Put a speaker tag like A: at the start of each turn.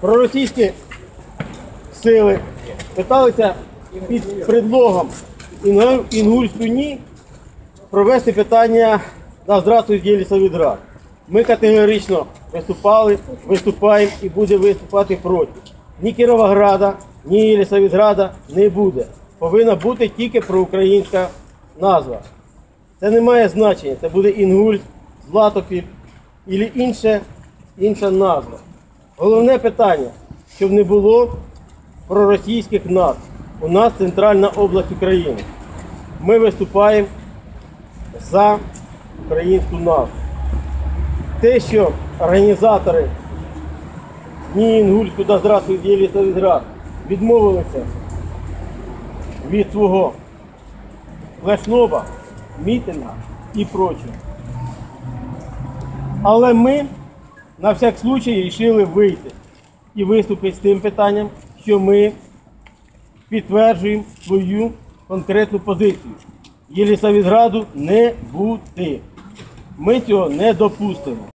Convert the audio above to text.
A: проросійські сили питалися під предлогом Інгу- Інгульської ні провести питання на здравствуй Єлісавідрад. Ми категорично виступали, виступаємо і будемо виступати проти. Ні Кіровограда, ні Єлісавідрада не буде. Повинна бути тільки проукраїнська назва. Це не має значення. Це буде Інгульськ, Златопіль або інша назва. Головне питання, щоб не було проросійських назв. У нас центральна область України. Ми виступаємо за українську назву. Те, що організатори ні Інгульську да здравствуй Єлісавідрад відмовилися від свого флешноба, мітинга і прочого. Але ми на всяк случай вирішили вийти і виступити з тим питанням, що ми підтверджуємо свою конкретну позицію. Єлісавіцграду не бути. Ми цього не допустимо.